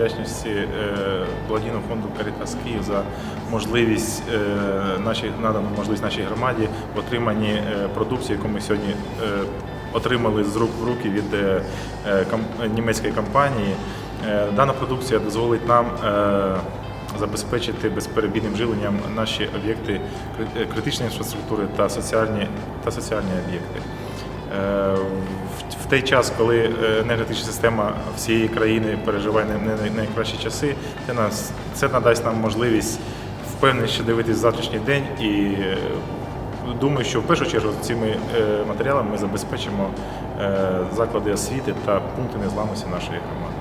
вдячності е, благодійному фонду Карітас Київ за можливість е, нашій надану можливість нашій громаді в отриманні е, продукції, яку ми сьогодні отримали з рук в руки від німецької компанії. Дана продукція дозволить нам забезпечити безперебійним живленням наші об'єкти критичної інфраструктури та соціальні, та соціальні об'єкти. Е, В той час, коли е, енергетична система всієї країни переживає не- найкращі часи, це нас це надасть нам можливість впевненіше дивитись завтрашній день і е, думаю, що в першу чергу цими матеріалами ми забезпечимо заклади освіти та пункти незламності нашої громади.